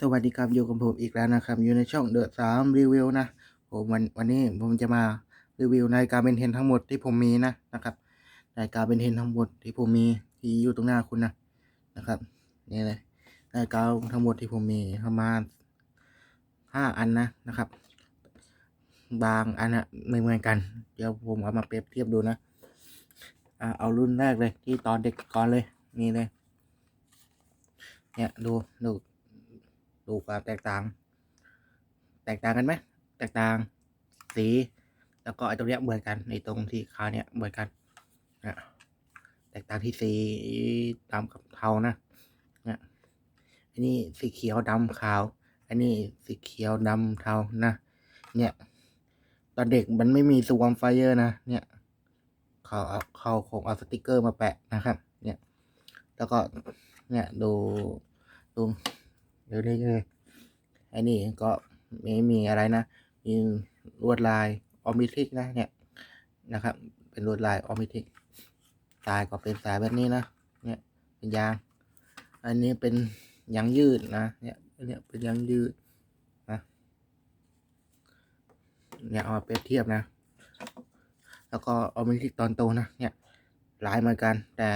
สวัสดีครับอยู่กับผมอีกแล้วนะครับ อยู่ในช่องเดอะสามรีวิวนะผมวันวันนี้ผมจะมารีวิวนาฬิกาเบนเทนทั้งหมดที่ผมมีนะนะครับนาฬิกาเบนเทนทั้งหมดที่ผมมีที่อยู่ตรงหน้าคุณนะนะครับนี่เลยนาฬิกาทั้งหมดที่ผมมีประมาณห้าอันนะนะครับ บางอันอะไม่เหมือนกัน เดี๋ยวผมเอามาเปรียบเทียบดูนะอ่าเอารุ่นแรกเลยที่ตอนเด็กก่อนเลยนี่เลย เนี่ยดูดู ดูความแตกต่าง แตกต่างกันไหมแตกต่างสี แล้วก็ไอ้ตรงเนี้ยเหมือนกันในตรงที่ขาเนี่ยเหมือนกันนะแตกต่างที่สีดำกับเทานะนี่ยอันนี้สีเขียวดำขาว อันนี้สีเขียวดำเทานะเนี่ยตอนเด็กมันไม่มีสวอมไฟเออร์นะเนี่ยเขาเอาเขาคงเอาสติกเกอร์มาแปะนะครับ เนี่ย แล้วก็เนี่ยดูดู ดี๋ยวนี้เลยไอ้นี่ก็ไม่มีอะไรนะ มีลวดลายออมิทิกนะเนี่ยนะครับ เป็นลวดลายออมิทิกสายก็เป็นสายแบบนี้นะ เนี่ยเป็นยาง อันนี้เป็นยางยืดนะเนี่ยเนี่ยเป็นยางยืดนะเนี่ยเอามาเปรียบเทียบนะ แล้วก็ออมิทิกตอนโตนะเนี่ยลายเหมือนกันแต่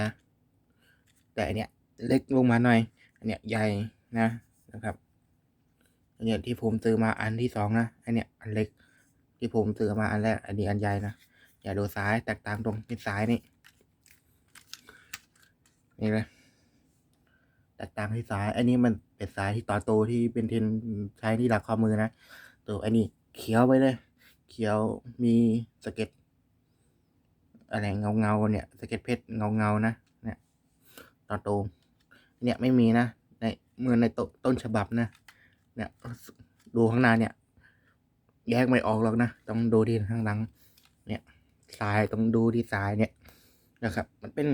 แต่เนี้ยเล็กลงมาหน่อย อันเนี้ยใหญ่นะ นะครับอันเนี้ยที่ผมซื้อมาอันที่สองนะอันเนี้ยอันเล็ก ที่ผมซื้อมาอันแรก อันนี้อันใหญ่นะอย่าดูซ้ายแตกต่างตรงที่ซ้ายนี่นี่เลยแตกต่างที่ซ้าย อันนี้มันเป็นสายที่ต่อโตที่เป็นเทนใช้ที่หลักข้อมือนะตัวอันนี้เขียวไปเลยเขียวมีสเก็ดอะไรเงาเงาเนี่ยสเก็ดเพชรเงาเงานะเนี่ยต่อโตเนี่ยไม่มีนะ ในเหมือนในตต้นฉบับนะ เนี่ยดูข้างหน้าเนี่ย แยกไม่ออกหรอกนะ ต้องดูที่ข้างหลัง เนี่ยสายต้องดูที่สายเนี่ยนะครับ มันเป็น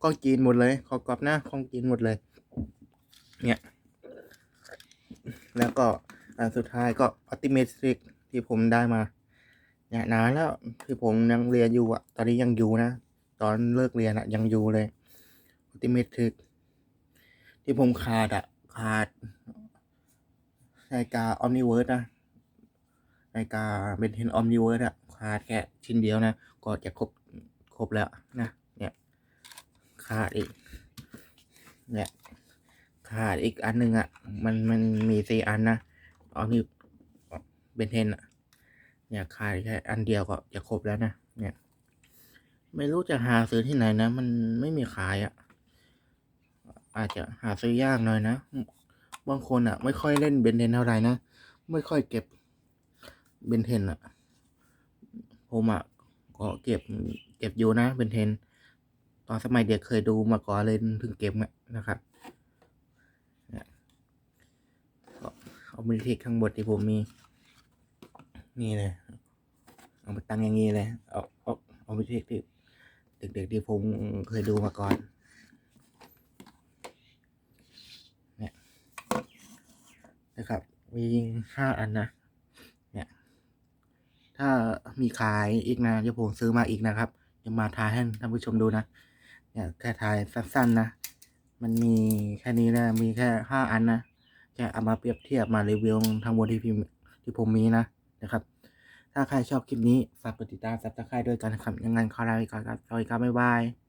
ของจีนหมดเลยขอกรอบหน้าของจีนหมดเลย เนี่ย แล้วก็อันสุดท้ายก็อ p ติเมตริกที่ผมได้มาเนี่ยนานแล้วที่ผมยังเรียนอยู่อะตอนนี้ยังอยู่นะ ตอนเลิกเรียนอะยังอยู่เลยอ p ติเมตริก ที่ผมขาดอะขาดนาฬิกาออมนิเวิร์สนะนาฬิกาเบนเทนออมนิเวิร์สอะขาดแค่ชิ้นเดียวนะ ก็จะครบครบแล้วนะเนี่ยขาดอีกเนี่ยขาดอีกอันหนึ่งอะมันมันมีสี่อันนะออมนิเบนเทนอะเนี่ยขาดแค่อันเดียวก็จะครบแล้วนะเนี่ย ไม่รู้จะหาซื้อที่ไหนนะ มันไม่มีขายอะ อาจจะหาซื้อยากหน่อยนะ บางคนอะ ไม่ค่อยเล่นเบนเทนเท่าไหร่นะ ไม่ค่อยเก็บเบนเทนอะ ผมอะก็เก็บเก็บอยู่นะเบนเทน ตอนสมัยเด็กเคยดูมาก่อนเลยถึงเก็บอะนะครับเอามิเทคข้างบนที่ผมมี นี่เลยเอามาตั้งอย่างนี้เลยเอาเอาเอามิเทคที่เด็กๆที่ผมเคยดูมาก่อน นะครับ มีห้าอันนะ เนี่ย ถ้ามีขายอีกนะเดี๋ยวผมซื้อมาอีกนะครับจะมาทายให้ท่านผู้ชมดูนะ เนี่ยแค่ทายสั้นๆนะ มันมีแค่นี้นะ มีแค่ห้าอันนะแค่เอามาเปรียบเทียบมารีวิวทั้งหมดที่พิมที่ผมมีนะนะครับ ถ้าใครชอบคลิปนี้ฝากกดติดตามซับสไครต์ด้วยกันนะครับยังไงขอลาไปก่อนครับสวัสดีครับบ๊ายบาย